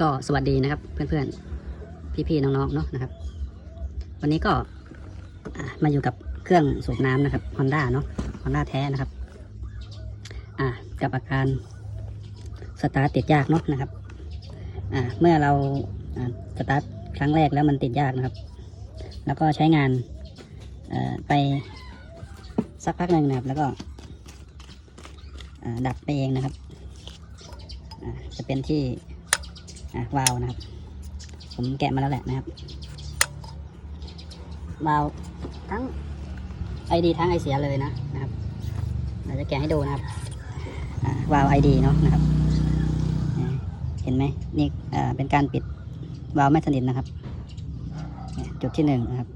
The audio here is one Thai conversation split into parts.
ก็สวัสดีนะครับเพื่อนๆ พี่ๆ น้องๆ เนาะนะครับ วันนี้ก็มาอยู่กับเครื่องสูบน้ำนะครับ Honda เนาะ Honda แท้นะครับ อ่ากับอาการสตาร์ทติดยากเนาะนะครับ อ่าเมื่อเราสตาร์ทครั้งแรกแล้วมันติดยากนะครับ แล้วก็ใช้งานไปสักพักหนึ่งนะครับ แล้วก็ดับไปเองนะครับจะเป็นที่ วาวนะครับ ผมแกะมาแล้วแหละนะครับวาวทั้งไอดีทั้งไอเสียเลยนะนะครับเราจะแกะให้ดูนะครับวาวไอดีเนาะนะครับเห็นไหมนี่เป็นการปิดวาล์วไม่สนิทนะครับ จุดที่หนึ่งนะครับ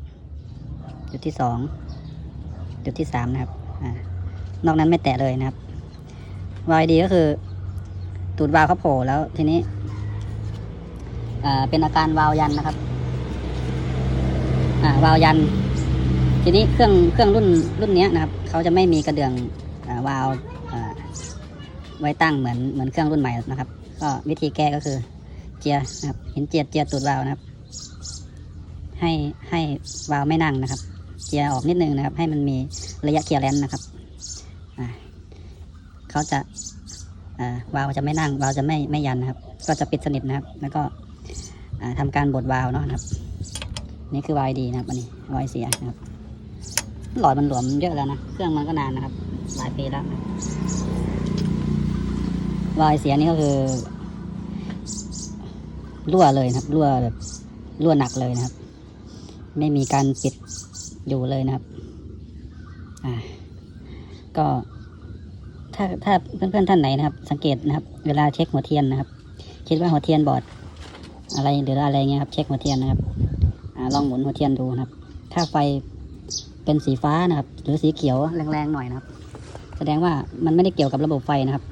จุดที่สองจุดที่สามนะครับอนอกนั้นไม่แตะเลยนะครับวาล์วไอดีก็คือตูดวาล์วเขาโผล่แล้วทีนี้ เป็นอาการวาล์วยันนะครับวาล์วยัน ทีนี้เครื่องเครื่องรุ่นรุ่นนี้นะครับเขาจะไม่มีกระเดื่องอวาล์วไว้ตั้งเหมือนเหมือนเครื่องรุ่นใหม่นะครับ ก็วิธีแก้ก็คือเจียนะครับเห็นเจียเจียตูดวาล์วนะครับ ให้ให้วาล์วไม่นั่งนะครับ เจียออกนิดนึงนะครับ ให้มันมีระยะเคลียร์แลนซ์นะครับเขาจะวาล์วจะไม่นั่งวาล์วจะไม่ไม่ยันนะครับ ก็จะปิดสนิทนะครับ แล้วก็ อ่าทำการบดวาล์วเนาะครับ นี่คือวาล์วดีนะครับอันนี้วาล์วเสียนะครับ หลอดมันหลวมเยอะแล้วนะ เครื่องมันก็นานนะครับ หลายปีแล้ววาล์วเสียนี่ก็คือรั่วเลยนะครับรั่วแบบรั่วหนักเลยนะครับ ไม่มีการปิดอยู่เลยนะครับ อ่า ก็ถ้าถ้าเพื่อนๆท่านไหนนะครับ สังเกตนะครับ เวลาเช็คหัวเทียนนะครับ คิดว่าหัวเทียนบอด อะไรหรืออะไรเงี้ยครับ เช็คหัวเทียนนะครับอลองหมุนหัวเทียนดูนะครับ ถ้าไฟเป็นสีฟ้านะครับ หรือสีเขียวแรงๆหน่อยนะครับ แสดงว่ามันไม่ได้เกี่ยวกับระบบไฟนะครับ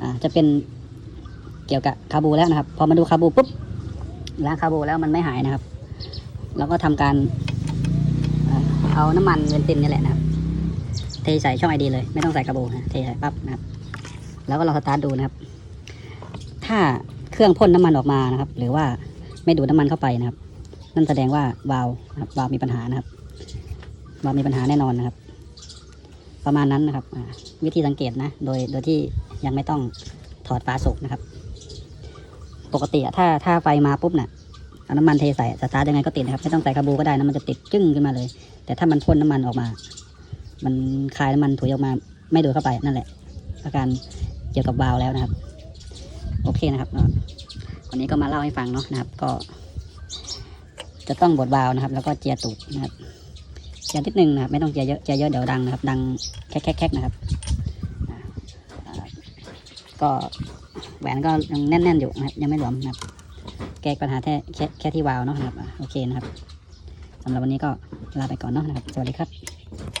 อ่าจะเป็นเกี่ยวกับคาบูแล้วนะครับ พอมาดูคาบูปุ๊บล้างคาบูแล้วมันไม่หายนะครับเราก็ทำการอเอาน้ำมันเบนซินนี่แหละนะครับ เทใส่ช่องไอดีเลย ไม่ต้องใส่คาบูนะเทใส่ปั๊บนะครับ แล้วก็ลองสตาร์ทดูนะครับ ถ้า เครื่องพ่นน้ำมันออกมานะครับ หรือว่าไม่ดูดน้ำมันเข้าไปนะครับ นั่นแสดงว่าวาล์วนะครับวาล์วมีปัญหานะครับวาล์วมีปัญหาแน่นอนนะครับ ประมาณนั้นนะครับวิธีสังเกตนะ โดยโดยที่ยังไม่ต้องถอดฝาสุกนะครับ ปกติถ้าถ้าไฟมาปุ๊บเนี่ยเอาน้ำมันเทใส่สตาร์ทยังไงก็ติดนะครับไม่ต้องใส่คาบูก็ได้นะมันจะติดจึ้งขึ้นมาเลย แต่ถ้ามันพ่นน้ำมันออกมา มันคายน้ำมันถุยออกมา ไม่ดูดเข้าไปนั่นแหละอาการเกี่ยวกับวาล์วแล้วนะครับ โอเคนะครับก็วันนี้ก็มาเล่าให้ฟังเนาะนะครับ ก็ จะต้องบดวาล์วนะครับ แล้วก็เจียตูดนะครับเจียร์นิดนึงนะครับ ไม่ต้องเจียเยอะเจียเยอะเดี๋ยวดังนะครับ ดังแคกแคนะครับก็แหวนก็ยังแน่น ๆ อยู่นะครับ ยังไม่หลวมนะครับ แก้ปัญหาแค่แค่ที่วาล์วเนาะนะครับ โอเคนะครับสำหรับวันนี้ก็ลาไปก่อนเนาะนะครับ สวัสดีครับ